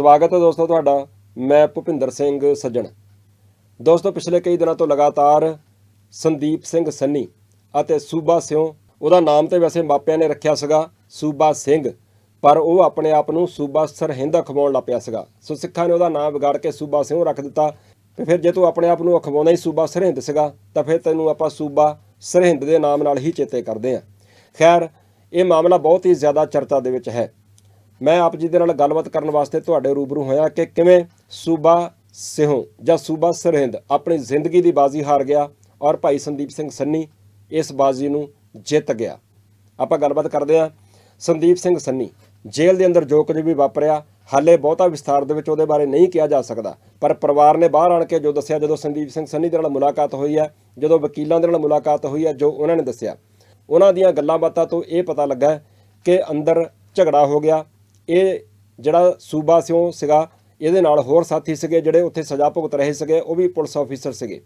ਸਵਾਗਤ ਹੈ ਦੋਸਤੋ ਤੁਹਾਡਾ, ਮੈਂ ਭੁਪਿੰਦਰ ਸਿੰਘ ਸੱਜਣ। ਦੋਸਤੋ, ਪਿਛਲੇ ਕਈ ਦਿਨਾਂ ਤੋਂ ਲਗਾਤਾਰ ਸੰਦੀਪ ਸਿੰਘ ਸੰਨੀ ਅਤੇ ਸੂਬਾ ਸਿਉ, ਉਹਦਾ ਨਾਮ ਤੇ ਵੈਸੇ ਮਾਪਿਆਂ ਨੇ ਰੱਖਿਆ ਸੀਗਾ, ਸੂਬਾ ਸਿੰਘ, ਪਰ ਉਹ ਆਪਣੇ ਆਪ ਨੂੰ ਸੂਬਾ ਸਰਹਿੰਦ ਅਖਵਾਉਣ ਲੱਗ ਪਿਆ ਸੀਗਾ। ਸੋ ਸਿੱਖਾਂ ਨੇ ਉਹਦਾ ਨਾਮ ਵਿਗਾੜ ਕੇ ਸੂਬਾ ਸਿਉ ਰੱਖ ਦਿੱਤਾ ਤੇ ਫਿਰ ਜੇ ਤੂੰ ਆਪਣੇ ਆਪ ਨੂੰ ਅਖਵਾਉਂਦਾ ਹੀ ਸੂਬਾ ਸਰਹਿੰਦ ਸੀਗਾ, ਤਾਂ ਫਿਰ ਤੈਨੂੰ ਆਪਾਂ ਸੂਬਾ ਸਰਹਿੰਦ ਦੇ ਨਾਮ ਨਾਲ ਹੀ ਚੇਤੇ ਕਰਦੇ ਹਾਂ। ਖੈਰ, ਇਹ ਮਾਮਲਾ ਬਹੁਤ ਹੀ ਜ਼ਿਆਦਾ ਚਰਚਾ ਦੇ ਵਿੱਚ ਹੈ। ਮੈਂ ਆਪ ਜੀ ਦੇ ਨਾਲ ਗੱਲਬਾਤ ਕਰਨ ਵਾਸਤੇ ਤੁਹਾਡੇ ਰੂਬਰੂ ਹੋਇਆ ਕਿ ਕਿਵੇਂ ਸੂਬਾ ਸਿਹੋਂ ਜਾਂ ਸੂਬਾ ਸਰਹਿੰਦ ਆਪਣੀ ਜ਼ਿੰਦਗੀ ਦੀ ਬਾਜ਼ੀ ਹਾਰ ਗਿਆ ਔਰ ਭਾਈ ਸੰਦੀਪ ਸਿੰਘ ਸੰਨੀ ਇਸ ਬਾਜ਼ੀ ਨੂੰ ਜਿੱਤ ਗਿਆ। ਆਪਾਂ ਗੱਲਬਾਤ ਕਰਦੇ ਹਾਂ। ਸੰਦੀਪ ਸਿੰਘ ਸੰਨੀ, ਜੇਲ੍ਹ ਦੇ ਅੰਦਰ ਜੋ ਕੁਝ ਵੀ ਵਾਪਰਿਆ। ਹਾਲੇ ਬਹੁਤਾ ਵਿਸਥਾਰ ਦੇ ਵਿੱਚ ਉਹਦੇ ਬਾਰੇ ਨਹੀਂ ਕਿਹਾ ਜਾ ਸਕਦਾ। ਪਰ ਪਰਿਵਾਰ ਨੇ ਬਾਹਰ ਆਣ ਕੇ ਜੋ ਦੱਸਿਆ, ਜਦੋਂ ਸੰਦੀਪ ਸਿੰਘ ਸੰਨੀ ਦੇ ਨਾਲ ਮੁਲਾਕਾਤ ਹੋਈ ਹੈ, ਜਦੋਂ ਵਕੀਲਾਂ ਦੇ ਨਾਲ ਮੁਲਾਕਾਤ ਹੋਈ ਹੈ, ਜੋ ਉਹਨਾਂ ਨੇ ਦੱਸਿਆ। ਉਹਨਾਂ ਦੀਆਂ ਗੱਲਾਂ ਬਾਤਾਂ ਤੋਂ ਇਹ ਪਤਾ ਲੱਗਾ ਕਿ ਅੰਦਰ ਝਗੜਾ ਹੋ ਗਿਆ। ਇਹ ਜਿਹੜਾ ਸੂਬਾ ਸਿਓ ਸੀਗਾ, ਇਹਦੇ ਨਾਲ ਹੋਰ ਸਾਥੀ ਸੀਗੇ ਜਿਹੜੇ ਉੱਥੇ ਸਜ਼ਾ ਭੁਗਤ ਰਹੇ ਸੀਗੇ, ਉਹ ਵੀ ਪੁਲਿਸ ਆਫੀਸਰ ਸੀਗੇ।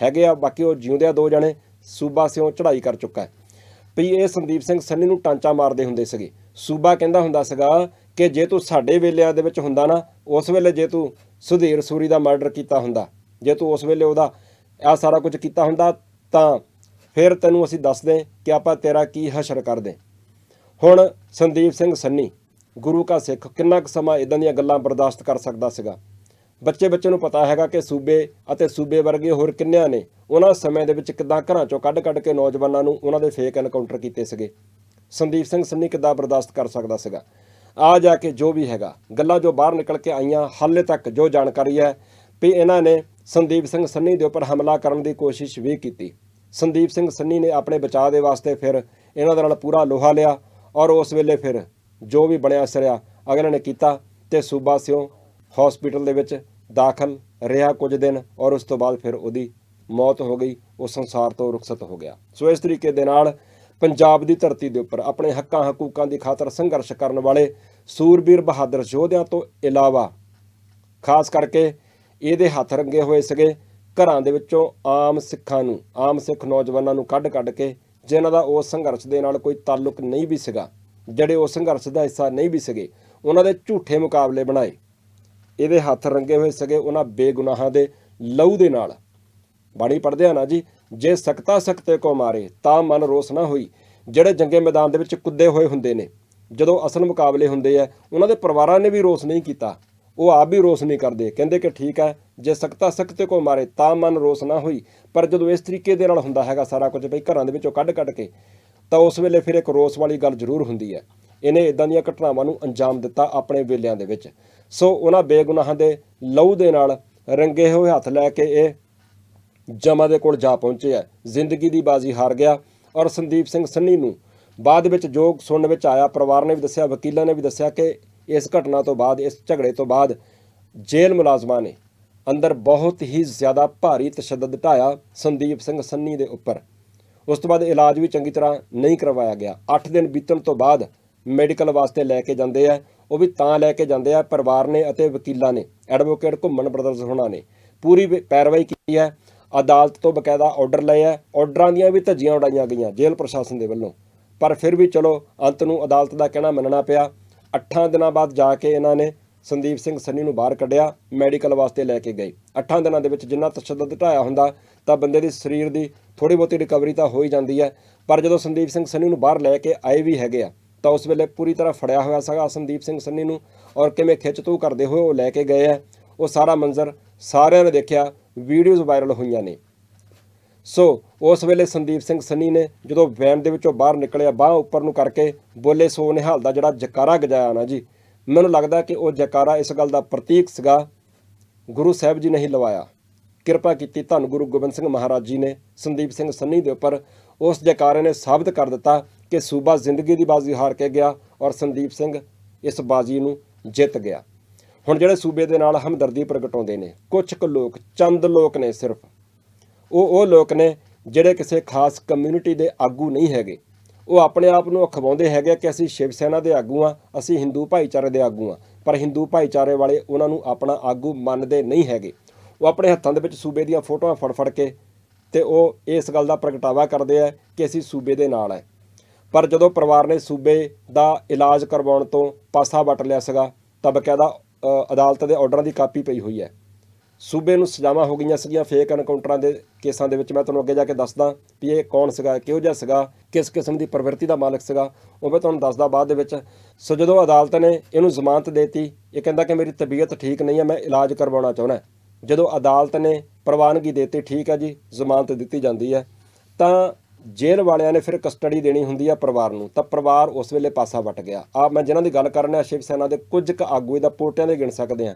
ਹੈਗੇ ਆ, ਬਾਕੀ ਉਹ ਜਿਉਂਦੇ ਆ ਦੋ ਜਣੇ, ਸੂਬਾ ਸਿਓ ਚੜ੍ਹਾਈ ਕਰ ਚੁੱਕਾ ਹੈ। ਵੀ ਇਹ ਸੰਦੀਪ ਸਿੰਘ ਸੰਨੀ ਨੂੰ ਟਾਂਚਾ ਮਾਰਦੇ ਹੁੰਦੇ ਸੀਗੇ। ਸੂਬਾ ਕਹਿੰਦਾ ਹੁੰਦਾ ਸੀਗਾ ਕਿ ਜੇ ਤੂੰ ਸਾਡੇ ਵੇਲਿਆਂ ਦੇ ਵਿੱਚ ਹੁੰਦਾ ਨਾ, ਉਸ ਵੇਲੇ ਜੇ ਤੂੰ ਸੁਧੀਰ ਸੂਰੀ ਦਾ ਮਰਡਰ ਕੀਤਾ ਹੁੰਦਾ, ਜੇ ਤੂੰ ਉਸ ਵੇਲੇ ਉਹਦਾ ਇਹ ਸਾਰਾ ਕੁਝ ਕੀਤਾ ਹੁੰਦਾ, ਤਾਂ ਫਿਰ ਤੈਨੂੰ ਅਸੀਂ ਦੱਸਦੇ ਕਿ ਆਪਾਂ ਤੇਰਾ ਕੀ ਹਸ਼ਰ ਕਰਦੇ। ਹੁਣ ਸੰਦੀਪ ਸਿੰਘ ਸੰਨੀ ਗੁਰੂ ਕਾ ਸਿੱਖ ਕਿੰਨਾ ਕੁ ਸਮਾਂ ਇਦਾਂ ਦੀਆਂ ਗੱਲਾਂ ਬਰਦਾਸ਼ਤ ਕਰ ਸਕਦਾ ਸੀਗਾ। ਬੱਚੇ ਬੱਚੇ ਨੂੰ ਪਤਾ ਹੈਗਾ ਕਿ ਸੂਬੇ ਅਤੇ ਸੂਬੇ ਵਰਗੇ ਹੋਰ ਕਿੰਨਿਆਂ ਨੇ ਉਹਨਾਂ ਸਮੇਂ ਦੇ ਵਿੱਚ ਕਿੱਦਾਂ ਘਰਾਂ ਚੋਂ ਕੱਢ-ਕੱਢ ਕੇ ਨੌਜਵਾਨਾਂ ਨੂੰ ਉਹਨਾਂ ਦੇ ਫੇਕ ਐਨਕਾਊਂਟਰ ਕੀਤੇ ਸੀਗੇ। ਸੰਦੀਪ ਸਿੰਘ ਸੰਨੀ ਕਿੱਦਾਂ ਬਰਦਾਸ਼ਤ ਕਰ ਸਕਦਾ ਸੀਗਾ? ਆ ਜਾ ਕੇ ਜੋ ਵੀ ਹੈਗਾ, ਗੱਲਾਂ ਜੋ ਬਾਹਰ ਨਿਕਲ ਕੇ ਆਈਆਂ, ਹਾਲੇ ਤੱਕ ਜੋ ਜਾਣਕਾਰੀ ਹੈ, ਵੀ ਇਹਨਾਂ ਨੇ ਸੰਦੀਪ ਸਿੰਘ ਸੰਨੀ ਦੇ ਉੱਪਰ ਹਮਲਾ ਕਰਨ ਦੀ ਕੋਸ਼ਿਸ਼ ਵੀ ਕੀਤੀ। ਸੰਦੀਪ ਸਿੰਘ ਸੰਨੀ ਨੇ ਆਪਣੇ ਬਚਾਅ ਦੇ ਵਾਸਤੇ ਫਿਰ ਇਹਨਾਂ ਦੇ ਨਾਲ ਪੂਰਾ ਲੋਹਾ ਲਿਆ ਔਰ ਉਸ ਵੇਲੇ ਫਿਰ ਜੋ ਵੀ ਬਣਿਆ ਸਰਿਆ, ਅਗਲੇ ਨੇ ਕੀਤਾ ਤੇ ਸੂਬਾ ਸਿਓ ਹਸਪੀਟਲ ਦੇ ਵਿੱਚ ਦਾਖਲ ਰਿਹਾ ਕੁਝ ਦਿਨ ਔਰ ਉਸ ਤੋਂ ਬਾਅਦ ਫਿਰ ਉਹਦੀ ਮੌਤ ਹੋ ਗਈ ਉਹ ਸੰਸਾਰ ਤੋਂ ਰੁਖਸਤ ਹੋ ਗਿਆ। ਸੋ ਇਸ ਤਰੀਕੇ ਦੇ ਨਾਲ ਪੰਜਾਬ ਦੀ ਧਰਤੀ ਦੇ ਉੱਪਰ ਆਪਣੇ ਹੱਕਾਂ ਹਕੂਕਾਂ ਦੀ ਖਾਤਰ ਸੰਘਰਸ਼ ਕਰਨ ਵਾਲੇ ਸੂਰਬੀਰ ਬਹਾਦਰ ਯੋਧਿਆਂ ਤੋਂ ਇਲਾਵਾ, ਖਾਸ ਕਰਕੇ ਇਹਦੇ ਹੱਥ ਰੰਗੇ ਹੋਏ ਸੀਗੇ ਘਰਾਂ ਦੇ ਵਿੱਚੋਂ ਆਮ ਸਿੱਖਾਂ ਨੂੰ, ਆਮ ਸਿੱਖ ਨੌਜਵਾਨਾਂ ਨੂੰ ਕੱਢ-ਕੱਢ ਕੇ, ਜਿਨ੍ਹਾਂ ਦਾ ਉਸ ਸੰਘਰਸ਼ ਦੇ ਨਾਲ ਕੋਈ ਤਾਲੁਕ ਨਹੀਂ ਵੀ ਸੀਗਾ। ਜਿਹੜੇ ਉਹ ਸੰਘਰਸ਼ ਦਾ ਹਿੱਸਾ ਨਹੀਂ ਵੀ ਸੀਗੇ, ਉਹਨਾਂ ਦੇ ਝੂਠੇ ਮੁਕਾਬਲੇ ਬਣਾਏ। ਇਹਦੇ ਹੱਥ ਰੰਗੇ ਹੋਏ ਸੀਗੇ ਉਹਨਾਂ ਬੇਗੁਨਾਹਾਂ ਦੇ ਲਹੂ ਦੇ ਨਾਲ। ਬਾਣੀ ਪੜਦੇ ਆ ਨਾ ਜੀ, ਜੇ ਸਕਤਾ ਸਕਤੇ ਕੋ ਮਾਰੇ, ਤਾਂ ਮਨ ਰੋਸ ਨਾ ਹੋਈ। ਜਿਹੜੇ ਜੰਗੇ ਮੈਦਾਨ ਦੇ ਵਿੱਚ ਕੁੱਦੇ ਹੋਏ ਹੁੰਦੇ ਨੇ, ਜਦੋਂ ਅਸਲ ਮੁਕਾਬਲੇ ਹੁੰਦੇ ਆ, ਉਹਨਾਂ ਦੇ ਪਰਿਵਾਰਾਂ ਨੇ ਵੀ ਰੋਸ ਨਹੀਂ ਕੀਤਾ। ਉਹ ਆਪ ਵੀ ਰੋਸ ਨਹੀਂ ਕਰਦੇ, ਕਹਿੰਦੇ ਕਿ ਠੀਕ ਹੈ, ਜੇ ਸਕਤਾ ਸਕਤੇ ਕੋ ਮਾਰੇ, ਤਾਂ ਮਨ ਰੋਸ ਨਾ ਹੋਈ। ਪਰ ਜਦੋਂ ਇਸ ਤਰੀਕੇ ਦੇ ਨਾਲ ਹੁੰਦਾ ਹੈਗਾ ਸਾਰਾ ਕੁਝ, ਬਈ ਘਰਾਂ ਦੇ ਵਿੱਚੋਂ ਕੱਢ ਕੱਢ ਕੇ ਤਾਂ ਉਸ ਵੇਲੇ ਫਿਰ ਇੱਕ ਰੋਸ ਵਾਲੀ ਗੱਲ ਜ਼ਰੂਰ ਹੁੰਦੀ ਹੈ। ਇਹਨੇ ਇਦਾਂ ਦੀਆਂ ਘਟਨਾਵਾਂ ਨੂੰ ਅੰਜਾਮ ਦਿੱਤਾ ਆਪਣੇ ਵੇਲਿਆਂ ਦੇ ਵਿੱਚ। ਸੋ ਉਹਨਾਂ ਬੇਗੁਨਾਹਾਂ ਦੇ ਲਹੂ ਦੇ ਨਾਲ ਰੰਗੇ ਹੋਏ ਹੱਥ ਲੈ ਕੇ ਇਹ ਜਮਾ ਦੇ ਕੋਲ ਜਾ ਪਹੁੰਚੇ ਹੈ ਜ਼ਿੰਦਗੀ ਦੀ ਬਾਜ਼ੀ ਹਾਰ ਗਿਆ ਔਰ ਸੰਦੀਪ ਸਿੰਘ ਸੰਨੀ ਨੂੰ ਬਾਅਦ ਵਿੱਚ ਜੋ ਸੁਣਨ ਵਿੱਚ ਆਇਆ। ਪਰਿਵਾਰ ਨੇ ਵੀ ਦੱਸਿਆ, ਵਕੀਲਾਂ ਨੇ ਵੀ ਦੱਸਿਆ ਕਿ ਇਸ ਘਟਨਾ ਤੋਂ ਬਾਅਦ, ਇਸ ਝਗੜੇ ਤੋਂ ਬਾਅਦ ਜੇਲ੍ਹ ਮੁਲਾਜ਼ਮਾਂ ਨੇ ਅੰਦਰ ਬਹੁਤ ਹੀ ਜ਼ਿਆਦਾ ਭਾਰੀ ਤਸ਼ੱਦਦ ਢਾਇਆ ਸੰਦੀਪ ਸਿੰਘ ਸੰਨੀ ਦੇ ਉੱਪਰ। ਉਸ ਤੋਂ ਬਾਅਦ ਇਲਾਜ ਵੀ ਚੰਗੀ ਤਰ੍ਹਾਂ ਨਹੀਂ ਕਰਵਾਇਆ ਗਿਆ। 8 ਦਿਨ ਬੀਤਣ ਤੋਂ ਬਾਅਦ ਮੈਡੀਕਲ ਵਾਸਤੇ ਲੈ ਕੇ ਜਾਂਦੇ ਆ। ਉਹ ਵੀ ਤਾਂ ਲੈ ਕੇ ਜਾਂਦੇ ਆ, ਪਰਿਵਾਰ ਨੇ ਅਤੇ ਵਕੀਲਾਂ ਨੇ ਐਡਵੋਕੇਟ ਘੁੰਮਣ ਬ੍ਰਦਰਜ਼ ਹੋਣਾ ਨੇ। ਪੂਰੀ ਵੀ, ਪੈਰਵਾਈ ਕੀਤੀ ਹੈ। ਅਦਾਲਤ ਤੋਂ ਬਕਾਇਦਾ ਆਰਡਰ ਲਏ ਆ ਆਰਡਰਾਂ ਦੀਆਂ ਵੀ ਧੱਜੀਆਂ ਉਡਾਈਆਂ ਗਈਆਂ ਜੇਲ੍ਹ ਪ੍ਰਸ਼ਾਸਨ ਦੇ ਵੱਲੋਂ। ਪਰ ਫਿਰ ਵੀ ਚਲੋ, ਅੰਤ ਨੂੰ ਅਦਾਲਤ ਦਾ ਕਹਿਣਾ ਮੰਨਣਾ ਪਿਆ। 8 ਦਿਨਾਂ ਬਾਅਦ ਜਾ ਕੇ ਇਹਨਾਂ ਨੇ ਸੰਦੀਪ ਸਿੰਘ ਸੰਨੀ ਨੂੰ ਬਾਹਰ ਕੱਢਿਆ, ਮੈਡੀਕਲ ਵਾਸਤੇ ਲੈ ਕੇ ਗਏ। 8 ਦਿਨਾਂ ਦੇ ਵਿੱਚ ਜਿੰਨਾ ਤਸ਼ੱਦਦ ਢਾਇਆ ਹੁੰਦਾ, ਤਾਂ ਬੰਦੇ ਦੀ ਸਰੀਰ ਦੀ ਥੋੜੀ ਬਹੁਤੀ ਰਿਕਵਰੀ ਤਾਂ ਹੋ ਹੀ ਜਾਂਦੀ ਹੈ। ਪਰ ਜਦੋਂ ਸੰਦੀਪ ਸਿੰਘ ਸੰਨੀ ਨੂੰ ਬਾਹਰ ਲੈ ਕੇ ਆਏ ਵੀ ਹੈਗੇ ਆ, ਤਾਂ ਉਸ ਵੇਲੇ ਪੂਰੀ ਤਰ੍ਹਾਂ ਫੜਿਆ ਹੋਇਆ ਸੀਗਾ ਸੰਦੀਪ ਸਿੰਘ ਸੰਨੀ ਨੂੰ ਔਰ ਕਿਵੇਂ ਖਿੱਚ ਤੂ ਕਰਦੇ ਹੋਏ ਉਹ ਲੈ ਕੇ ਗਏ ਆ। ਉਹ ਸਾਰਾ ਮੰਜ਼ਰ ਸਾਰਿਆਂ ਨੇ ਦੇਖਿਆ, ਵੀਡੀਓਜ਼ ਵਾਇਰਲ ਹੋਈਆਂ ਨੇ। ਸੋ ਉਸ ਵੇਲੇ ਸੰਦੀਪ ਸਿੰਘ ਸੰਨੀ ਨੇ ਜਦੋਂ ਵੈਨ ਦੇ ਵਿੱਚੋਂ ਬਾਹਰ ਨਿਕਲਿਆ, ਬਾਹ ਉੱਪਰ ਨੂੰ ਕਰਕੇ ਬੋਲੇ, ਸੋ ਨਿਹਾਲ ਦਾ ਜਿਹੜਾ ਜਕਾਰਾ ਗਜਾਇਆ ਨਾ ਜੀ ਮੈਨੂੰ ਲੱਗਦਾ ਕਿ ਉਹ ਜੈਕਾਰਾ ਇਸ ਗੱਲ ਦਾ ਪ੍ਰਤੀਕ ਸੀਗਾ। ਗੁਰੂ ਸਾਹਿਬ ਜੀ ਨੇ ਹੀ ਲਵਾਇਆ। ਕਿਰਪਾ ਕੀਤੀ ਧੰਨ ਗੁਰੂ ਗੋਬਿੰਦ ਸਿੰਘ ਮਹਾਰਾਜ ਜੀ ਨੇ, ਸੰਦੀਪ ਸਿੰਘ ਸੰਨੀ ਦੇ ਉੱਪਰ ਉਸ ਜੈਕਾਰੇ ਨੇ ਸਾਬਤ ਕਰ ਦਿੱਤਾ ਕਿ ਸੂਬਾ ਜ਼ਿੰਦਗੀ ਦੀ ਬਾਜ਼ੀ ਹਾਰ ਕੇ ਗਿਆ ਔਰ ਸੰਦੀਪ ਸਿੰਘ ਇਸ ਬਾਜ਼ੀ ਨੂੰ ਜਿੱਤ ਗਿਆ। ਹੁਣ ਜਿਹੜੇ ਸੂਬੇ ਦੇ ਨਾਲ ਹਮਦਰਦੀ ਪ੍ਰਗਟਾਉਂਦੇ ਨੇ ਕੁਝ ਕੁ ਲੋਕ, ਚੰਦ ਲੋਕ ਨੇ ਸਿਰਫ। ਉਹ ਉਹ ਲੋਕ ਨੇ ਜਿਹੜੇ ਕਿਸੇ ਖਾਸ ਕਮਿਊਨਿਟੀ ਦੇ ਆਗੂ ਨਹੀਂ ਹੈਗੇ। ਉਹ ਆਪਣੇ ਆਪ ਨੂੰ ਅਖਵਾਉਂਦੇ ਹੈਗੇ ਕਿ ਅਸੀਂ ਸ਼ਿਵ ਸੈਨਾ ਦੇ ਆਗੂ ਆ, ਅਸੀਂ ਹਿੰਦੂ ਭਾਈਚਾਰੇ ਦੇ ਆਗੂ ਆ। ਪਰ ਹਿੰਦੂ ਭਾਈਚਾਰੇ ਵਾਲੇ ਉਹਨਾਂ ਨੂੰ ਆਪਣਾ ਆਗੂ ਮੰਨਦੇ ਨਹੀਂ ਹੈਗੇ। ਉਹ ਆਪਣੇ ਹੱਥਾਂ ਦੇ ਵਿੱਚ ਸੂਬੇ ਦੀਆਂ ਫੋਟੋਆਂ ਫੜ ਫੜ ਕੇ ਤੇ ਉਹ ਇਸ ਗੱਲ ਦਾ ਪ੍ਰਗਟਾਵਾ ਕਰਦੇ ਆ ਕਿ ਅਸੀਂ ਸੂਬੇ ਦੇ ਨਾਲ ਹੈ ਪਰ ਜਦੋਂ ਪਰਿਵਾਰ ਨੇ ਸੂਬੇ ਦਾ ਇਲਾਜ ਕਰਵਾਉਣ ਤੋਂ ਪਾਸਾ ਵੱਟ ਲਿਆ ਸੀਗਾ ਤਾਂ ਬਕਾਇਦਾ ਅਦਾਲਤ ਦੇ ਆਰਡਰਾਂ ਦੀ ਕਾਪੀ ਪਈ ਹੋਈ ਹੈ। ਸੂਬੇ ਨੂੰ ਸਜ਼ਾਵਾਂ ਹੋ ਗਈਆਂ ਸੀਗੀਆਂ ਫੇਕ ਐਨਕਾਊਂਟਰਾਂ ਦੇ ਕੇਸਾਂ ਦੇ ਵਿੱਚ ਮੈਂ ਤੁਹਾਨੂੰ ਅੱਗੇ ਜਾ ਕੇ ਦੱਸਦਾ ਵੀ ਇਹ ਕੌਣ ਸੀਗਾ, ਕਿਹੋ ਜਿਹਾ ਸੀਗਾ, ਕਿਸ ਕਿਸਮ ਦੀ ਪ੍ਰਵਿਰਤੀ ਦਾ ਮਾਲਕ ਸੀਗਾ, ਉਹ ਮੈਂ ਤੁਹਾਨੂੰ ਦੱਸਦਾ ਬਾਅਦ ਦੇ ਵਿੱਚ। ਸੋ ਜਦੋਂ ਅਦਾਲਤ ਨੇ ਇਹਨੂੰ ਜ਼ਮਾਨਤ ਦੇਤੀ, ਇਹ ਕਹਿੰਦਾ ਕਿ ਮੇਰੀ ਤਬੀਅਤ ਠੀਕ ਨਹੀਂ ਹੈ, ਮੈਂ ਇਲਾਜ ਕਰਵਾਉਣਾ ਚਾਹੁੰਦਾ ਜਦੋਂ ਅਦਾਲਤ ਨੇ ਪ੍ਰਵਾਨਗੀ ਦੇਤੀ, ਠੀਕ ਹੈ ਜੀ, ਜ਼ਮਾਨਤ ਦਿੱਤੀ ਜਾਂਦੀ ਹੈ, ਤਾਂ ਜੇਲ੍ਹ ਵਾਲਿਆਂ ਨੇ ਫਿਰ ਕਸਟਡੀ ਦੇਣੀ ਹੁੰਦੀ ਆ ਪਰਿਵਾਰ ਨੂੰ, ਤਾਂ ਪਰਿਵਾਰ ਉਸ ਵੇਲੇ ਪਾਸਾ ਵੱਟ ਗਿਆ। ਆ ਮੈਂ ਜਿਨ੍ਹਾਂ ਦੀ ਗੱਲ ਕਰ ਰਿਹਾ, ਸ਼ਿਵ ਸੈਨਾ ਦੇ ਕੁਝ ਕੁ ਆਗੂ ਇਹਦਾ ਪੋਟਿਆਂ ਦੇ ਗਿਣ ਸਕਦੇ ਆ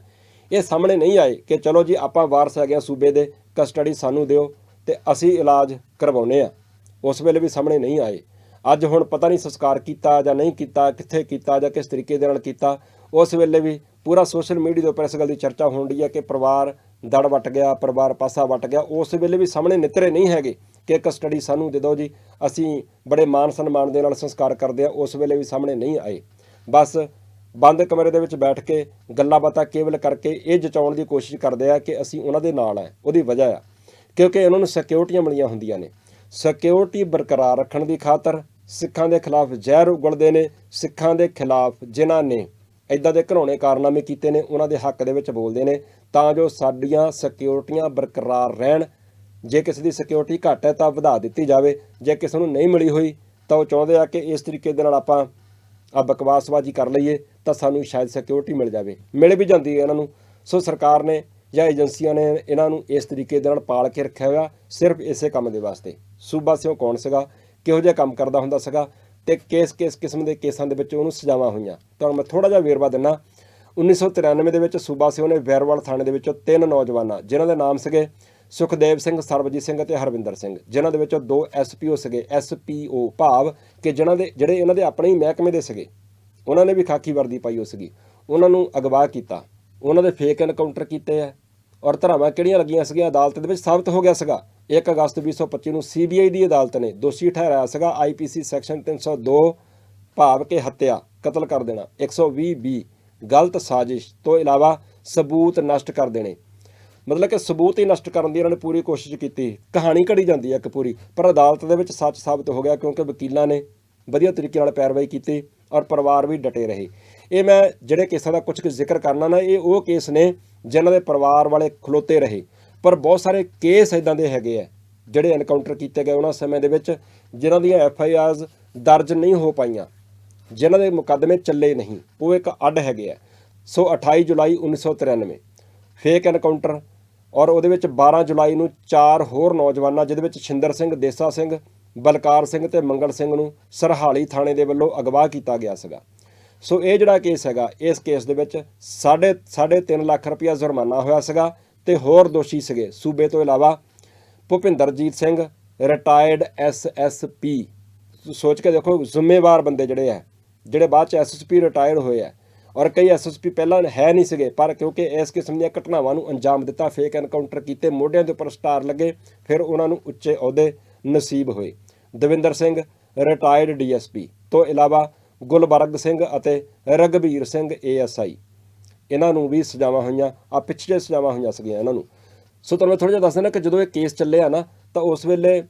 ਇਹ ਸਾਹਮਣੇ ਨਹੀਂ ਆਏ ਕਿ ਚਲੋ ਜੀ ਆਪਾਂ ਵਾਰਸ ਹੈਗੇ ਆ ਸੂਬੇ ਦੇ, ਕਸਟਡੀ ਸਾਨੂੰ ਦਿਓ ਤੇ ਅਸੀਂ ਇਲਾਜ ਕਰਵਾਉਨੇ ਆ। ਉਸ ਵੇਲੇ ਵੀ ਸਾਹਮਣੇ ਨਹੀਂ ਆਏ। ਅੱਜ ਹੁਣ ਪਤਾ ਨਹੀਂ ਸੰਸਕਾਰ ਕੀਤਾ ਜਾਂ ਨਹੀਂ ਕੀਤਾ, ਕਿੱਥੇ ਕੀਤਾ ਜਾਂ ਕਿਸ ਤਰੀਕੇ ਦੇ ਨਾਲ ਕੀਤਾ, ਉਸ ਵੇਲੇ ਵੀ ਪੂਰਾ ਸੋਸ਼ਲ ਮੀਡੀਆ ਦੇ ਉੱਪਰ ਇਸ ਗੱਲ ਦੀ ਚਰਚਾ ਹੋਣ ਰਹੀ ਹੈ ਕਿ ਪਰਿਵਾਰ ਦੜ ਵੱਟ ਗਿਆ, ਪਰਿਵਾਰ ਪਾਸਾ ਵੱਟ ਗਿਆ। ਉਸ ਵੇਲੇ ਵੀ ਸਾਹਮਣੇ ਨਿਤਰੇ ਨਹੀਂ ਹੈਗੇ ਕਿ ਕਸਟਡੀ ਸਾਨੂੰ ਦੇ ਦਿਓ ਜੀ, ਅਸੀਂ ਬੜੇ ਮਾਨ ਸਨਮਾਨ ਦੇ ਨਾਲ ਸੰਸਕਾਰ ਕਰਦੇ ਆ। ਉਸ ਵੇਲੇ ਵੀ ਸਾਹਮਣੇ ਨਹੀਂ ਆਏ। ਬਸ ਬੰਦ ਕਮਰੇ ਦੇ ਵਿੱਚ ਬੈਠ ਕੇ ਗੱਲਾਂ ਬਾਤਾਂ ਕੇਵਲ ਕਰਕੇ ਇਹ ਜਚਾਉਣ ਦੀ ਕੋਸ਼ਿਸ਼ ਕਰਦੇ ਆ ਕਿ ਅਸੀਂ ਉਹਨਾਂ ਦੇ ਨਾਲ ਆ, ਉਹਦੀ ਵਜ੍ਹਾ ਆ। ਕਿਉਂਕਿ ਇਹਨਾਂ ਨੂੰ ਸਿਕਿਉਰਟੀਆਂ ਮਿਲੀਆਂ ਹੁੰਦੀਆਂ ਨੇ। ਸਿਕਿਉਰਿਟੀ ਬਰਕਰਾਰ ਰੱਖਣ ਦੀ ਖਾਤਰ ਸਿੱਖਾਂ ਦੇ ਖਿਲਾਫ ਜ਼ਹਿਰ ਉਗਲਦੇ ਨੇ, ਸਿੱਖਾਂ ਦੇ ਖਿਲਾਫ ਜਿਨ੍ਹਾਂ ਨੇ ਇਦਾਂ ਦੇ ਘਰੋਣੇ ਕਾਰਨਾਮੇ ਕੀਤੇ ਨੇ, ਉਹਨਾਂ ਦੇ ਹੱਕ ਦੇ ਵਿੱਚ ਬੋਲਦੇ ਨੇ, ਤਾਂ ਜੋ ਸਾਡੀਆਂ ਸਿਕਿਉਰਟੀਆਂ ਬਰਕਰਾਰ ਰਹਿਣ। ਜੇ ਕਿਸੇ ਦੀ ਸਿਕਿਉਰਿਟੀ ਘੱਟ ਹੈ ਤਾਂ ਵਧਾ ਦਿੱਤੀ ਜਾਵੇ, ਜੇ ਕਿਸੇ ਨੂੰ ਨਹੀਂ ਮਿਲੀ ਹੋਈ ਤਾਂ ਉਹ ਚਾਹੁੰਦੇ ਆ ਕਿ ਇਸ ਤਰੀਕੇ ਦੇ ਨਾਲ ਆਪਾਂ ਆ ਬਕਵਾਸਬਾਜ਼ੀ ਕਰ ਲਈਏ। ਤਾਂ ਸਾਨੂੰ ਸ਼ਾਇਦ ਸਿਕਿਉਰਿਟੀ ਮਿਲ ਜਾਵੇ। ਮਿਲ ਵੀ ਜਾਂਦੀ ਹੈ ਇਹਨਾਂ ਨੂੰ। ਸੋ ਸਰਕਾਰ ਨੇ ਜਾਂ ਏਜੰਸੀਆਂ ਨੇ ਇਹਨਾਂ ਨੂੰ ਇਸ ਤਰੀਕੇ ਦੇ ਨਾਲ ਪਾਲ ਕੇ ਰੱਖਿਆ ਹੋਇਆ, ਸਿਰਫ ਇਸੇ ਕੰਮ ਦੇ ਵਾਸਤੇ। ਸੂਬਾ ਸਿਓ ਕੌਣ ਸੀਗਾ, ਕਿਹੋ ਜਿਹਾ ਕੰਮ ਕਰਦਾ ਹੁੰਦਾ ਸੀਗਾ ਤੇ ਕਿਸ ਕਿਸ ਕਿਸਮ ਦੇ ਕੇਸਾਂ ਦੇ ਵਿੱਚ ਉਹਨੂੰ ਸਜ਼ਾਵਾਂ ਹੋਈਆਂ। ਤੁਹਾਨੂੰ ਮੈਂ ਥੋੜਾ ਜਿਹਾ ਵੇਰਵਾ ਦਿੰਨਾ। 1993 ਦੇ ਵਿੱਚ ਸੂਬਾ ਸਿਓ ਨੇ ਵੈਰਵਾਲ ਥਾਣੇ ਦੇ ਵਿੱਚੋਂ ਤਿੰਨ ਨੌਜਵਾਨਾਂ, ਜਿਨ੍ਹਾਂ ਦੇ ਨਾਮ ਸੀਗੇ ਸੁਖਦੇਵ ਸਿੰਘ, ਸਰਬਜੀਤ ਸਿੰਘ ਅਤੇ ਹਰਵਿੰਦਰ ਸਿੰਘ, ਜਿਨ੍ਹਾਂ ਦੇ ਵਿੱਚੋਂ ਦੋ ਐਸਪੀਓ ਸੀਗੇ। ਐਸਪੀਓ ਭਾਵ ਕਿ ਜਿਨ੍ਹਾਂ ਦੇ, ਜਿਹੜੇ ਇਹਨਾਂ ਦੇ ਆਪਣੇ ਹੀ ਮਹਿਕਮੇ ਦੇ ਸੀਗੇ। ਉਹਨਾਂ ਨੇ ਵੀ ਖਾਕੀ ਵਰਦੀ ਪਾਈ ਹੋ ਸੀਗੀ। ਉਹਨਾਂ ਨੂੰ ਅਗਵਾ ਕੀਤਾ। ਉਹਨਾਂ ਦੇ ਫੇਕ ਐਨਕਾਊਂਟਰ ਕੀਤੇ ਆ। ਔਰ ਧਰਾਵਾਂ ਕਿਹੜੀਆਂ ਲੱਗੀਆਂ ਸੀਗੀਆਂ? ਅਦਾਲਤ ਦੇ ਵਿੱਚ ਸਾਬਤ ਹੋ ਗਿਆ ਸੀਗਾ। 1 ਅਗਸਤ 2025 ਨੂੰ ਸੀਬੀਆਈ ਦੀ ਅਦਾਲਤ ਨੇ ਦੋਸ਼ੀ ਠਹਿਰਾਇਆ ਸੀਗਾ। ਆਈਪੀਸੀ ਸੈਕਸ਼ਨ 302 ਭਾਵ ਕਿ ਹੱਤਿਆ, ਕਤਲ ਕਰ ਦੇਣਾ। 120 ਬੀ, ਗਲਤ ਸਾਜ਼ਿਸ਼ ਤੋਂ ਇਲਾਵਾ ਸਬੂਤ ਨਸ਼ਟ ਕਰ ਦੇਣੇ। ਮਤਲਬ ਕਿ ਸਬੂਤ ਹੀ ਨਸ਼ਟ ਕਰਨ ਦੀ ਇਹਨਾਂ ਨੇ ਪੂਰੀ ਕੋਸ਼ਿਸ਼ ਕੀਤੀ। ਕਹਾਣੀ ਘੜੀ ਜਾਂਦੀ ਹੈ ਇੱਕ ਪੂਰੀ। ਪਰ ਅਦਾਲਤ ਦੇ ਵਿੱਚ ਸੱਚ ਸਾਬਤ ਹੋ ਗਿਆ ਕਿਉਂਕਿ ਵਕੀਲਾਂ ਨੇ ਵਧੀਆ ਤਰੀਕੇ ਨਾਲ ਪੈਰਵਾਈ ਕੀਤੀ। ਔਰ ਪਰਿਵਾਰ ਵੀ ਡਟੇ ਰਹੇ। ਇਹ ਮੈਂ ਜਿਹੜੇ ਕੇਸਾਂ ਦਾ ਕੁਝ ਕੁ ਜ਼ਿਕਰ ਕਰਨਾ ਨਾ, ਇਹ ਉਹ ਕੇਸ ਨੇ ਜਿਨ੍ਹਾਂ ਦੇ ਪਰਿਵਾਰ ਵਾਲੇ ਖਲੋਤੇ ਰਹੇ। ਪਰ ਬਹੁਤ ਸਾਰੇ ਕੇਸ ਇਦਾਂ ਦੇ ਹੈਗੇ ਆ, ਜਿਹੜੇ ਐਨਕਾਊਂਟਰ ਕੀਤੇ ਗਏ ਉਹਨਾਂ ਸਮੇਂ ਦੇ ਵਿੱਚ, ਜਿਨ੍ਹਾਂ ਦੀਆਂ ਐਫ ਆਈ ਆਰਜ਼ ਦਰਜ ਨਹੀਂ ਹੋ ਪਾਈਆਂ, ਜਿਨ੍ਹਾਂ ਦੇ ਮੁਕੱਦਮੇ ਚੱਲੇ ਨਹੀਂ। ਉਹ ਇੱਕ ਅੱਡ ਹੈਗੇ ਆ। ਸੋ 28 ਜੁਲਾਈ 1993 ਫੇਕ ਐਨਕਾਊਂਟਰ ਔਰ ਉਹਦੇ ਵਿੱਚ 12 ਜੁਲਾਈ ਨੂੰ ਚਾਰ ਹੋਰ ਨੌਜਵਾਨਾਂ, ਜਿਹਦੇ ਵਿੱਚ ਛਿੰਦਰ ਸਿੰਘ, ਦੇਸਾ ਸਿੰਘ ਬਲਕਾਰ ਸਿੰਘ ਤੇ ਮੰਗਲ ਸਿੰਘ ਨੂੰ ਸਰਹਾਲੀ ਥਾਣੇ ਦੇ ਵੱਲੋਂ ਅਗਵਾ ਕੀਤਾ ਗਿਆ ਸੀਗਾ। ਸੋ ਇਹ ਜਿਹੜਾ ਕੇਸ ਹੈਗਾ, ਇਸ ਕੇਸ ਦੇ ਵਿੱਚ ਸਾਢੇ ਸਾਢੇ ਤਿੰਨ ਲੱਖ ਰੁਪਇਆ ਜੁਰਮਾਨਾ ਹੋਇਆ ਸੀਗਾ ਤੇ ਹੋਰ ਦੋਸ਼ੀ ਸੀਗੇ। ਸੂਬੇ ਤੋਂ ਇਲਾਵਾ ਭੁਪਿੰਦਰਜੀਤ ਸਿੰਘ ਰਿਟਾਇਰਡ ਐਸਐਸਪੀ ਸੋਚ ਕੇ ਦੇਖੋ, ਜ਼ਿੰਮੇਵਾਰ ਬੰਦੇ ਜਿਹੜੇ ਆ, ਜਿਹੜੇ ਬਾਅਦ ਚ ਐਸਐਸਪੀ ਰਿਟਾਇਰ ਹੋਏ ਆ ਔਰ ਕਈ ਐਸਐਸਪੀ ਪਹਿਲਾਂ ਹੈ ਨਹੀਂ ਸੀਗੇ, ਪਰ ਕਿਉਂਕਿ ਇਸ ਕਿਸਮ ਦੀਆਂ ਘਟਨਾਵਾਂ ਨੂੰ ਅੰਜਾਮ ਦਿੱਤਾ ਫੇਕ ਐਨਕਾਊਂਟਰ ਕੀਤੇ, ਮੋਢਿਆਂ ਦੇ ਉੱਪਰ ਸਟਾਰ ਲੱਗੇ, ਫਿਰ ਉਹਨਾਂ ਨੂੰ ਉੱਚੇ ਅਹੁਦੇ ਨਸੀਬ ਹੋਏ। ਦਵਿੰਦਰ ਸਿੰਘ ਰਿਟਾਇਰਡ ਡੀਐਸਪੀ ਤੋਂ ਇਲਾਵਾ ਗੁਲਬਰਗ ਸਿੰਘ ਅਤੇ ਰਗਵੀਰ ਸਿੰਘ ਏਐਸਆਈ ਇਹਨਾਂ ਨੂੰ ਵੀ ਸਜ਼ਾਵਾਂ ਹੋਈਆਂ ਆ ਪਿਛਲੇ ਸਜ਼ਾਵਾਂ ਹੋਈਆਂ ਸੀਗੀਆਂ ਇਹਨਾਂ ਨੂੰ। ਸੋ ਤੁਹਾਨੂੰ ਥੋੜਾ ਜਿਹਾ ਦੱਸ ਦਿੰਦਾ ਕਿ ਜਦੋਂ ਇਹ ਕੇਸ ਚੱਲਿਆ ਨਾ, ਤਾਂ ਉਸ ਵੇਲੇ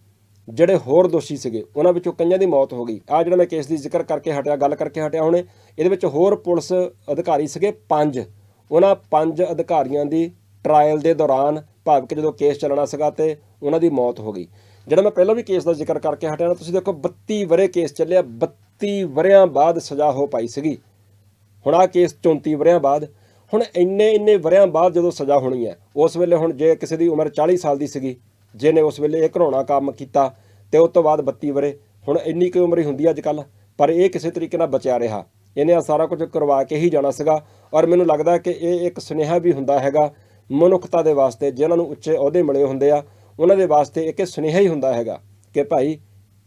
ਜਿਹੜੇ ਹੋਰ ਦੋਸ਼ੀ ਸੀਗੇ, ਉਹਨਾਂ ਵਿੱਚੋਂ ਕਈਆਂ ਦੀ ਮੌਤ ਹੋ ਗਈ। ਆ ਜਿਹੜਾ ਮੈਂ ਕੇਸ ਦੀ ਜ਼ਿਕਰ ਕਰਕੇ ਹਟਿਆ, ਗੱਲ ਕਰਕੇ ਹਟਿਆ ਹੁਣੇ, ਇਹਦੇ ਵਿੱਚ ਹੋਰ ਪੁਲਿਸ ਅਧਿਕਾਰੀ ਸੀਗੇ ਪੰਜ। ਉਹਨਾਂ ਪੰਜ ਅਧਿਕਾਰੀਆਂ ਦੀ ਟਰਾਇਲ ਦੇ ਦੌਰਾਨ ਭਾਵ ਕਿ ਜਦੋਂ ਕੇਸ ਚੱਲਣਾ ਸੀਗਾ ਤੇ ਉਹਨਾਂ ਦੀ ਮੌਤ ਹੋ ਗਈ। ਜਿਹੜਾ ਮੈਂ ਪਹਿਲਾਂ ਵੀ ਕੇਸ ਦਾ ਜ਼ਿਕਰ ਕਰਕੇ ਹਟਿਆ ਨਾ, ਤੁਸੀਂ ਦੇਖੋ 32 ਵਰੇ ਕੇਸ ਚੱਲਿਆ 32 ਵਰਿਆਂ ਬਾਅਦ ਸਜ਼ਾ ਹੋ ਪਾਈ ਸੀਗੀ। ਹੁਣ ਆ ਕੇਸ 34 ਵਰਿਆਂ ਬਾਅਦ, ਹੁਣ ਇੰਨੇ ਇੰਨੇ ਵਰਿਆਂ ਬਾਅਦ ਜਦੋਂ ਸਜ਼ਾ ਹੋਣੀ ਹੈ, ਉਸ ਵੇਲੇ ਹੁਣ ਜੇ ਕਿਸੇ ਦੀ ਉਮਰ 40 ਸਾਲ ਦੀ ਸੀਗੀ, ਜਿਹਨੇ ਉਸ ਵੇਲੇ ਇਹ ਘਰਾਉਣਾ ਕੰਮ ਕੀਤਾ, ਤੇ ਉਸ ਤੋਂ ਬਾਅਦ 32 ਵਰੇ ਹੁਣ ਇੰਨੀ ਕੁ ਉਮਰ ਹੀ ਹੁੰਦੀ ਅੱਜ ਕੱਲ ਪਰ ਇਹ ਕਿਸੇ ਤਰੀਕੇ ਨਾਲ ਬਚਿਆ ਰਿਹਾ। ਇਹਨੇ ਆ ਸਾਰਾ ਕੁਝ ਕਰਵਾ ਕੇ ਹੀ ਜਾਣਾ ਸੀਗਾ, ਔਰ ਮੈਨੂੰ ਲੱਗਦਾ ਕਿ ਇਹ ਇੱਕ ਸੁਨੇਹਾ ਵੀ ਹੁੰਦਾ ਹੈਗਾ ਮਨੁੱਖਤਾ ਦੇ ਵਾਸਤੇ ਜਿਨ੍ਹਾਂ ਨੂੰ ਉੱਚੇ ਅਹੁਦੇ ਮਿਲੇ ਹੁੰਦੇ ਆ ਉਹਨਾਂ ਦੇ ਵਾਸਤੇ ਇੱਕ ਇਹ ਸੁਨੇਹਾ ਹੀ ਹੁੰਦਾ ਹੈਗਾ ਕਿ ਭਾਈ,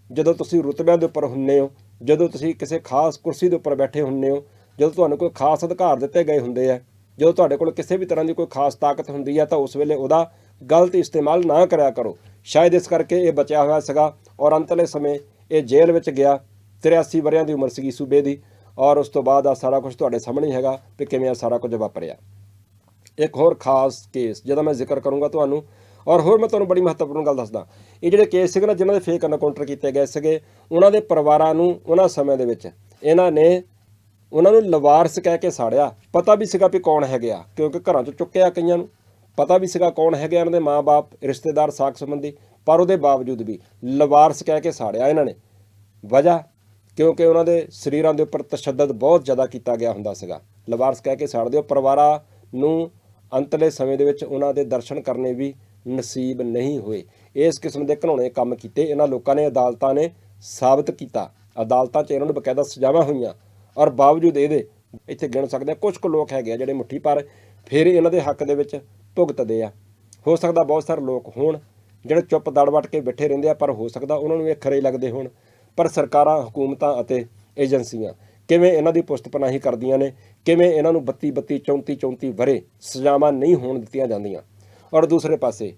ਜਦੋਂ ਤੁਸੀਂ ਰੁਤਬਿਆਂ ਦੇ ਉੱਪਰ ਹੁੰਨੇ ਹੋ, ਜਦੋਂ ਤੁਸੀਂ ਕਿਸੇ ਖਾਸ ਕੁਰਸੀ ਦੇ ਉੱਪਰ ਬੈਠੇ ਹੁੰਨੇ ਹੋ, ਜਦੋਂ ਤੁਹਾਨੂੰ ਕੋਈ ਖਾਸ ਅਧਿਕਾਰ ਦਿੱਤੇ ਗਏ ਹੁੰਦੇ ਆ, ਜਦੋਂ ਤੁਹਾਡੇ ਕੋਲ ਕਿਸੇ ਵੀ ਤਰ੍ਹਾਂ ਦੀ ਕੋਈ ਖਾਸ ਤਾਕਤ ਹੁੰਦੀ ਹੈ ਤਾਂ ਉਸ ਵੇਲੇ ਉਹਦਾ ਗਲਤ ਇਸਤੇਮਾਲ ਨਾ ਕਰਿਆ ਕਰੋ। ਸ਼ਾਇਦ ਇਸ ਕਰਕੇ ਇਹ ਬਚਿਆ ਹੋਇਆ ਸੀਗਾ ਔਰ ਅੰਤਲੇ ਸਮੇਂ ਇਹ ਜੇਲ੍ਹ ਵਿੱਚ ਗਿਆ 83 ਵਰਿਆਂ ਦੀ ਉਮਰ ਸੀਗੀ ਸੂਬੇ ਦੀ ਔਰ ਉਸ ਤੋਂ ਬਾਅਦ ਆ ਸਾਰਾ ਕੁਝ ਤੁਹਾਡੇ ਸਾਹਮਣੇ ਹੈਗਾ ਕਿ ਕਿਵੇਂ ਆ ਸਾਰਾ ਕੁਝ ਵਾਪਰਿਆ। ਇੱਕ ਹੋਰ ਖਾਸ ਕੇਸ, ਜਿਹਦਾ ਮੈਂ ਜ਼ਿਕਰ ਕਰੂੰਗਾ ਤੁਹਾਨੂੰ ਔਰ ਹੋਰ ਮੈਂ ਤੁਹਾਨੂੰ ਬੜੀ ਮਹੱਤਵਪੂਰਨ ਗੱਲ ਦੱਸਦਾ। ਇਹ ਜਿਹੜੇ ਕੇਸ ਸੀਗੇ ਨਾ, ਜਿਨ੍ਹਾਂ ਦੇ ਫੇਕ ਐਨਕਾਊਂਟਰ ਕੀਤੇ ਗਏ ਸੀਗੇ, ਉਹਨਾਂ ਦੇ ਪਰਿਵਾਰਾਂ ਨੂੰ ਉਹਨਾਂ ਸਮੇਂ ਦੇ ਵਿੱਚ, ਇਹਨਾਂ ਨੇ, ਉਹਨਾਂ ਨੂੰ ਲਵਾਰਸ ਕਹਿ ਕੇ ਸਾੜਿਆ। ਪਤਾ ਵੀ ਸੀਗਾ ਵੀ ਕੌਣ ਹੈਗੇ ਆ, ਕਿਉਂਕਿ ਘਰਾਂ 'ਚੋਂ ਚੁੱਕਿਆ ਕਈਆਂ ਨੂੰ। ਪਤਾ ਵੀ ਸੀਗਾ ਕੌਣ ਹੈਗੇ ਆ ਇਹਨਾਂ ਦੇ ਮਾਪੇ ਰਿਸ਼ਤੇਦਾਰ ਸਾਕ ਸੰਬੰਧੀ, ਪਰ ਉਹਦੇ ਬਾਵਜੂਦ ਵੀ ਲਵਾਰਸ ਕਹਿ ਕੇ ਸਾੜਿਆ ਇਹਨਾਂ ਨੇ। ਵਜ੍ਹਾ, ਕਿਉਂਕਿ ਉਹਨਾਂ ਦੇ ਸਰੀਰਾਂ ਦੇ ਉੱਪਰ ਤਸ਼ੱਦਦ ਬਹੁਤ ਜ਼ਿਆਦਾ ਕੀਤਾ ਗਿਆ ਹੁੰਦਾ ਸੀਗਾ। ਲਵਾਰਸ ਕਹਿ ਕੇ ਸਾੜ ਦਿਓ ਪਰਿਵਾਰਾਂ ਨੂੰ ਅੰਤਲੇ ਸਮੇਂ ਦੇ ਵਿੱਚ ਉਹਨਾਂ ਦੇ ਦਰਸ਼ਨ ਕਰਨੇ ਵੀ ਨਸੀਬ ਨਹੀਂ ਹੋਏ। ਇਸ ਕਿਸਮ ਦੇ ਘਣਾਉਣੇ ਕੰਮ ਕੀਤੇ। ਇਹਨਾਂ ਲੋਕਾਂ ਨੇ ਅਦਾਲਤਾਂ ਨੇ ਸਾਬਤ ਕੀਤਾ। ਅਦਾਲਤਾਂ 'ਚ ਇਹਨਾਂ ਨੂੰ ਬਕਾਇਦਾ ਸਜ਼ਾਵਾਂ ਹੋਈਆਂ। ਔਰ ਬਾਵਜੂਦ ਇਹਦੇ ਇੱਥੇ ਗਿਣ ਸਕਦੇ ਆ ਕੁਝ ਕੁ ਲੋਕ ਹੈਗੇ ਆ ਜਿਹੜੇ ਮੁੱਠੀ ਪਰ ਫਿਰ ਇਹਨਾਂ ਦੇ ਹੱਕ ਦੇ ਵਿੱਚ ਭੁਗਤਦੇ ਆ। ਹੋ ਸਕਦਾ ਬਹੁਤ ਸਾਰੇ ਲੋਕ ਹੋਣ, ਜਿਹੜੇ ਚੁੱਪ ਦੜ ਵੱਟ ਕੇ ਬੈਠੇ ਰਹਿੰਦੇ ਆ, ਪਰ ਹੋ ਸਕਦਾ ਉਹਨਾਂ ਨੂੰ ਇਹ ਖਰੇ ਲੱਗਦੇ ਹੋਣ। ਪਰ ਸਰਕਾਰਾਂ, ਹਕੂਮਤਾਂ ਅਤੇ ਏਜੰਸੀਆਂ ਕਿਵੇਂ ਇਹਨਾਂ ਦੀ ਪੁਸ਼ਤਪਨਾਹੀ ਕਰਦੀਆਂ ਨੇ, ਕਿਵੇਂ ਇਹਨਾਂ ਨੂੰ 32 32 34 34 ਵਰੇ ਸਜ਼ਾਵਾਂ ਨਹੀਂ ਹੋਣ ਦਿੱਤੀਆਂ ਜਾਂਦੀਆਂ। ਔਰ ਦੂਸਰੇ ਪਾਸੇ,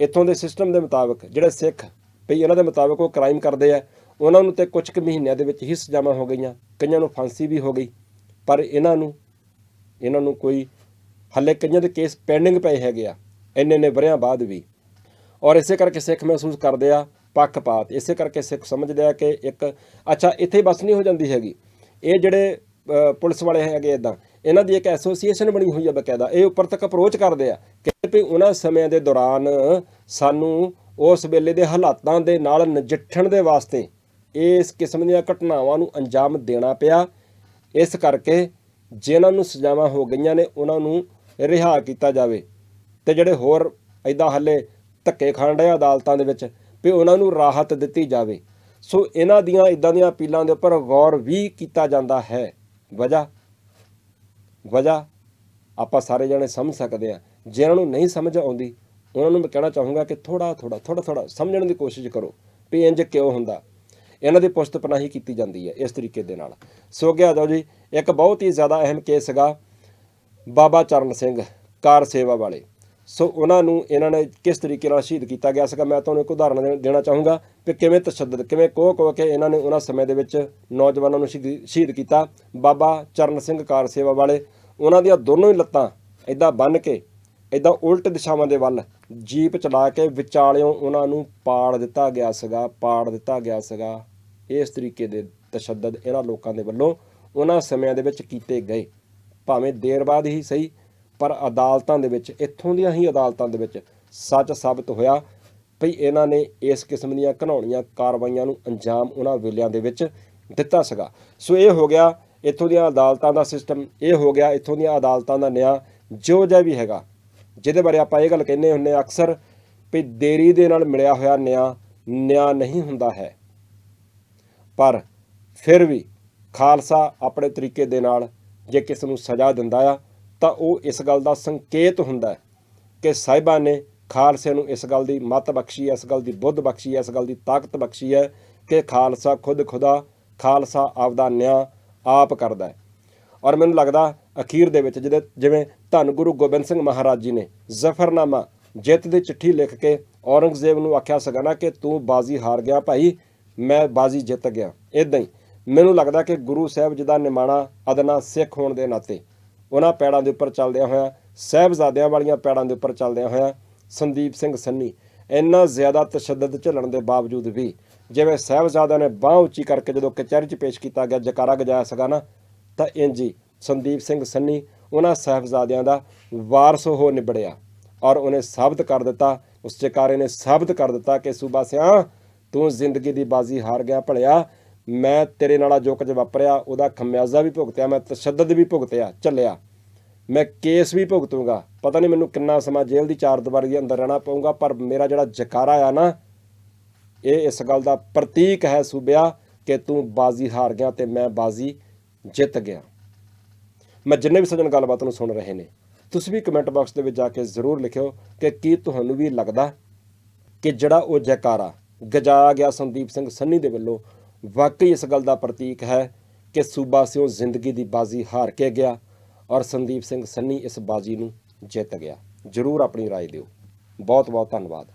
ਇੱਥੋਂ ਦੇ ਸਿਸਟਮ ਦੇ ਮੁਤਾਬਕ ਜਿਹੜੇ ਸਿੱਖ ਵੀ ਇਹਨਾਂ ਦੇ ਮੁਤਾਬਕ ਉਹ ਕ੍ਰਾਈਮ ਕਰਦੇ ਆ, ਉਹਨਾਂ ਨੂੰ ਤੇ ਕੁਝ ਕੁ ਮਹੀਨਿਆਂ ਦੇ ਵਿੱਚ ਹੀ ਸਜ਼ਾਵਾਂ ਹੋ ਗਈਆਂ, ਕਈਆਂ ਨੂੰ ਫਾਂਸੀ ਵੀ ਹੋ ਗਈ। ਪਰ ਇਹਨਾਂ ਨੂੰ ਇਹਨਾਂ ਨੂੰ ਕੋਈ, ਹੱਲੇ ਕਈਆਂ ਦੇ ਕੇਸ ਪੈਂਡਿੰਗ ਪਏ ਹੈਗੇ ਆ, ਇੰਨੇ ਨੇ ਵਰਿਆਂ ਬਾਅਦ ਵੀ। ਔਰ ਇਸੇ ਕਰਕੇ ਸਿੱਖ ਮਹਿਸੂਸ ਕਰਦੇ ਆ ਪੱਖਪਾਤ, ਇਸੇ ਕਰਕੇ ਸਿੱਖ ਸਮਝਦੇ ਆ ਕਿ ਇੱਕ, ਅੱਛਾ, ਇੱਥੇ ਹੀ ਬਸ ਨਹੀਂ ਹੋ ਜਾਂਦੀ ਹੈਗੀ। ਇਹ ਜਿਹੜੇ ਪੁਲਿਸ ਵਾਲੇ ਹੈਗੇ ਇਦਾਂ ਇਹਨਾਂ ਦੀ ਇੱਕ ਐਸੋਸੀਏਸ਼ਨ ਬਣੀ ਹੋਈ ਆ ਬਕਾਇਦਾ। ਇਹ ਉੱਪਰ ਤੱਕ ਅਪਰੋਚ ਕਰਦੇ ਆ ਕਿ ਵੀ ਉਹਨਾਂ ਸਮਿਆਂ ਦੇ ਦੌਰਾਨ ਸਾਨੂੰ ਉਸ ਵੇਲੇ ਦੇ ਹਾਲਾਤਾਂ ਦੇ ਨਾਲ ਨਜਿੱਠਣ ਦੇ ਵਾਸਤੇ ਇਸ ਕਿਸਮ ਦੀਆਂ ਘਟਨਾਵਾਂ ਨੂੰ ਅੰਜਾਮ ਦੇਣਾ ਪਿਆ। ਇਸ ਕਰਕੇ ਜਿਨ੍ਹਾਂ ਨੂੰ ਸਜ਼ਾਵਾਂ ਹੋ ਗਈਆਂ ਨੇ, ਉਹਨਾਂ ਨੂੰ ਰਿਹਾ ਕੀਤਾ ਜਾਵੇ। ਤੇ ਜਿਹੜੇ ਹੋਰ ਐਦਾਂ ਹੱਲੇ ਧੱਕੇ ਖਾਣ ਡਏ ਆ ਅਦਾਲਤਾਂ ਦੇ ਵਿੱਚ ਵੀ ਉਹਨਾਂ ਨੂੰ ਰਾਹਤ ਦਿੱਤੀ ਜਾਵੇ। ਸੋ ਇਹਨਾਂ ਦੀਆਂ ਇਦਾਂ ਦੀਆਂ ਅਪੀਲਾਂ ਦੇ ਉੱਪਰ ਗੌਰ ਵੀ ਕੀਤਾ ਜਾਂਦਾ ਹੈ। ਵਜ੍ਹਾ ਵਜ੍ਹਾ ਆਪਾਂ ਸਾਰੇ ਜਣੇ ਸਮਝ ਸਕਦੇ ਆ ਜਿਹਨਾਂ ਨੂੰ ਨਹੀਂ ਸਮਝ ਆਉਂਦੀ, ਉਹਨਾਂ ਨੂੰ ਮੈਂ ਕਹਿਣਾ ਚਾਹੂੰਗਾ ਕਿ ਥੋੜਾ ਥੋੜਾ ਥੋੜਾ ਥੋੜਾ ਸਮਝਣ ਦੀ ਕੋਸ਼ਿਸ਼ ਕਰੋ ਵੀ ਇੰਜ ਕਿਉਂ ਹੁੰਦਾ। ਇਹਨਾਂ ਦੀ ਪੁਸਤ ਪਨਾਹੀ ਕੀਤੀ ਜਾਂਦੀ ਹੈ ਇਸ ਤਰੀਕੇ ਦੇ ਨਾਲ। ਸੋ ਗਿਆ ਜਾਓ ਜੀ, ਇੱਕ ਬਹੁਤ ਹੀ ਜ਼ਿਆਦਾ ਅਹਿਮ ਕੇਸ ਹੈਗਾ ਬਾਬਾ ਚਰਨ ਸਿੰਘ, ਕਾਰ ਸੇਵਾ ਵਾਲੇ। ਸੋ ਉਹਨਾਂ ਨੂੰ ਇਹਨਾਂ ਨੇ ਕਿਸ ਤਰੀਕੇ ਨਾਲ ਸ਼ਹੀਦ ਕੀਤਾ ਗਿਆ ਸੀਗਾ, ਮੈਂ ਤੁਹਾਨੂੰ ਇੱਕ ਉਦਾਹਰਨ ਦੇ- ਦੇਣਾ ਚਾਹੂੰਗਾ ਕਿ ਕਿਵੇਂ ਤਸ਼ੱਦਦ, ਕਿਵੇਂ ਕੋਹ ਕੋਹ ਕੇ ਇਹਨਾਂ ਨੇ ਉਹਨਾਂ ਸਮੇਂ ਦੇ ਵਿੱਚ ਨੌਜਵਾਨਾਂ ਨੂੰ ਸ਼ਹੀਦ ਸ਼ਹੀਦ ਕੀਤਾ। ਬਾਬਾ ਚਰਨ ਸਿੰਘ, ਕਾਰ ਸੇਵਾ ਵਾਲੇ ਉਹਨਾਂ ਦੀਆਂ ਦੋਨੋਂ ਹੀ ਲੱਤਾਂ ਇਦਾਂ ਬੰਨ ਕੇ ਇਦਾਂ ਉਲਟ ਦਿਸ਼ਾਵਾਂ ਦੇ ਵੱਲ ਜੀਪ ਚਲਾ ਕੇ ਵਿਚਾਲਿਓਂ ਉਹਨਾਂ ਨੂੰ ਪਾੜ ਦਿੱਤਾ ਗਿਆ ਸੀਗਾ, ਪਾੜ ਦਿੱਤਾ ਗਿਆ ਸੀਗਾ। ਇਸ ਤਰੀਕੇ ਦੇ ਤਸ਼ੱਦਦ ਇਹਨਾਂ ਲੋਕਾਂ ਦੇ ਵੱਲੋਂ ਉਹਨਾਂ ਸਮਿਆਂ ਦੇ ਵਿੱਚ ਕੀਤੇ ਗਏ। ਭਾਵੇਂ ਦੇਰ ਬਾਅਦ ਹੀ ਸਹੀ, ਪਰ ਅਦਾਲਤਾਂ ਦੇ ਵਿੱਚ, ਇੱਥੋਂ ਦੀਆਂ ਹੀ ਅਦਾਲਤਾਂ ਦੇ ਵਿੱਚ ਸੱਚ ਸਾਬਤ ਹੋਇਆ ਭਈ ਇਹਨਾਂ ਨੇ ਇਸ ਕਿਸਮ ਦੀਆਂ ਘਨਾਉਣੀਆਂ ਕਾਰਵਾਈਆਂ ਨੂੰ ਅੰਜਾਮ ਉਹਨਾਂ ਵੇਲਿਆਂ ਦੇ ਵਿੱਚ ਦਿੱਤਾ ਸੀਗਾ। ਸੋ ਇਹ ਹੋ ਗਿਆ ਇੱਥੋਂ ਦੀਆਂ ਅਦਾਲਤਾਂ ਦਾ ਸਿਸਟਮ ਇਹ ਹੋ ਗਿਆ, ਇੱਥੋਂ ਦੀਆਂ ਅਦਾਲਤਾਂ ਦਾ ਨਿਆਂ ਜੋ ਜਿਹਾ ਵੀ ਹੈਗਾ। ਜਿਹਦੇ ਬਾਰੇ ਆਪਾਂ ਇਹ ਗੱਲ ਕਹਿੰਦੇ ਹੁੰਨੇ ਆ ਅਕਸਰ ਵੀ ਦੇਰੀ ਦੇ ਨਾਲ ਮਿਲਿਆ ਹੋਇਆ ਨਿਆਂ ਨਿਆਂ ਨਹੀਂ ਹੁੰਦਾ ਹੈ। ਪਰ ਫਿਰ ਵੀ ਖਾਲਸਾ ਆਪਣੇ ਤਰੀਕੇ ਦੇ ਨਾਲ ਜੇ ਕਿਸ ਨੂੰ ਸਜ਼ਾ ਦਿੰਦਾ ਆ, ਤਾਂ ਉਹ ਇਸ ਗੱਲ ਦਾ ਸੰਕੇਤ ਹੁੰਦਾ ਕਿ ਸਾਹਿਬਾਂ ਨੇ ਖਾਲਸੇ ਨੂੰ ਇਸ ਗੱਲ ਦੀ ਮਤ ਬਖਸ਼ੀ ਇਸ ਗੱਲ ਦੀ ਬੁੱਧ ਬਖਸ਼ੀ ਇਸ ਗੱਲ ਦੀ ਤਾਕਤ ਬਖਸ਼ੀ ਹੈ ਕਿ ਖਾਲਸਾ ਖੁਦ ਖੁਦਾ, ਖਾਲਸਾ ਆਪਦਾ ਨਿਆਂ ਆਪ ਕਰਦਾ ਹੈ। ਔਰ ਮੈਨੂੰ ਲੱਗਦਾ ਅਖੀਰ ਦੇ ਵਿੱਚ ਜਿਹਦੇ ਜਿਵੇਂ ਧੰਨ ਗੁਰੂ ਗੋਬਿੰਦ ਸਿੰਘ ਮਹਾਰਾਜ ਜੀ ਨੇ ਜ਼ਫਰਨਾਮਾ, ਜਿੱਤ ਦੀ ਚਿੱਠੀ ਲਿਖ ਕੇ ਔਰੰਗਜ਼ੇਬ ਨੂੰ ਆਖਿਆ ਸੀਗਾ ਨਾ ਕਿ ਤੂੰ ਬਾਜ਼ੀ ਹਾਰ ਗਿਆ ਭਾਈ, ਮੈਂ ਬਾਜ਼ੀ ਜਿੱਤ ਗਿਆ। ਇਦਾਂ ਹੀ ਮੈਨੂੰ ਲੱਗਦਾ ਕਿ ਗੁਰੂ ਸਾਹਿਬ ਜੀ ਦਾ ਨਿਮਾਣਾ ਅਦਨਾ ਸਿੱਖ ਹੋਣ ਦੇ ਨਾਤੇ ਉਹਨਾਂ ਪੈੜਾਂ ਦੇ ਉੱਪਰ ਚੱਲਦਿਆਂ ਹੋਇਆਂ, ਸਾਹਿਬਜ਼ਾਦਿਆਂ ਵਾਲੀਆਂ ਪੈੜਾਂ ਦੇ ਉੱਪਰ ਚੱਲਦਿਆਂ ਹੋਇਆਂ ਸੰਦੀਪ ਸਿੰਘ ਸੰਨੀ ਇੰਨਾ ਜ਼ਿਆਦਾ ਤਸ਼ੱਦਦ ਝੱਲਣ ਦੇ ਬਾਵਜੂਦ ਵੀ ਜਿਵੇਂ ਸਾਹਿਬਜ਼ਾਦਿਆਂ ਨੇ ਬਾਹ ਉੱਚੀ ਕਰਕੇ ਜਦੋਂ ਕਚਹਿਰੀ 'ਚ ਪੇਸ਼ ਕੀਤਾ ਗਿਆ, ਜਕਾਰਾ ਗਜਾਇਆ ਸੀਗਾ ਨਾ, ਤਾਂ ਇੰਜ ਹੀ ਸੰਦੀਪ ਸਿੰਘ ਸੰਨੀ ਉਹਨਾਂ ਸਾਹਿਬਜ਼ਾਦਿਆਂ ਦਾ ਵਾਰਸ ਹੋ ਨਿਬੜਿਆ ਔਰ ਉਹਨੇ ਸਾਬਤ ਕਰ ਦਿੱਤਾ, ਉਸ ਜਕਾਰੇ ਨੇ ਸਾਬਤ ਕਰ ਦਿੱਤਾ ਕਿ ਸੂਬਾ ਸਿਆਂ ਤੂੰ ਜ਼ਿੰਦਗੀ ਦੀ ਬਾਜ਼ੀ ਹਾਰ ਗਿਆ ਭਲਿਆ, ਮੈਂ ਤੇਰੇ ਨਾਲ ਜੋ ਕੁਝ ਵਾਪਰਿਆ, ਉਹਦਾ ਖਮਿਆਜ਼ਾ ਵੀ ਭੁਗਤਿਆ, ਮੈਂ ਤਸ਼ੱਦਦ ਵੀ ਭੁਗਤਿਆ, ਚੱਲਿਆ। ਮੈਂ ਕੇਸ ਵੀ ਭੁਗਤੂੰਗਾ, ਪਤਾ ਨਹੀਂ ਮੈਨੂੰ ਕਿੰਨਾ ਸਮਾਂ ਜੇਲ੍ਹ ਦੀ ਚਾਰ ਦੀਵਾਰੀ ਦੇ ਅੰਦਰ ਰਹਿਣਾ ਪਊਗਾ, ਪਰ ਮੇਰਾ ਜਿਹੜਾ ਜਕਾਰਾ ਆ ਨਾ ਇਹ ਇਸ ਗੱਲ ਦਾ ਪ੍ਰਤੀਕ ਹੈ ਸੂਬਿਆ ਕਿ ਤੂੰ ਬਾਜ਼ੀ ਹਾਰ ਗਿਆ ਤੇ ਮੈਂ ਬਾਜ਼ੀ ਜਿੱਤ ਗਿਆ ਮੈਂ ਜਿੰਨੇ ਵੀ ਸੱਜਣ ਗੱਲਬਾਤ ਨੂੰ ਸੁਣ ਰਹੇ ਨੇ ਤੁਸੀਂ ਵੀ ਕਮੈਂਟ ਬਾਕਸ ਦੇ ਵਿੱਚ ਜਾ ਕੇ ਜ਼ਰੂਰ ਲਿਖਿਓ ਕਿ ਕੀ ਤੁਹਾਨੂੰ ਵੀ ਲੱਗਦਾ ਕਿ ਜਿਹੜਾ ਉਹ ਜੈਕਾਰਾ ਗਜਾਇਆ ਗਿਆ ਸੰਦੀਪ ਸਿੰਘ ਸੰਨੀ ਦੇ ਵੱਲੋਂ ਵਾਕਈ ਇਸ ਗੱਲ ਦਾ ਪ੍ਰਤੀਕ ਹੈ ਕਿ ਸੂਬਾ ਸਿਓ ਜ਼ਿੰਦਗੀ ਦੀ ਬਾਜ਼ੀ ਹਾਰ ਕੇ ਗਿਆ ਔਰ ਸੰਦੀਪ ਸਿੰਘ ਸੰਨੀ ਇਸ ਬਾਜ਼ੀ ਨੂੰ ਜਿੱਤ ਗਿਆ ਜਰੂਰ ਆਪਣੀ رائے ਦਿਓ ਬਹੁਤ ਬਹੁਤ ਧੰਨਵਾਦ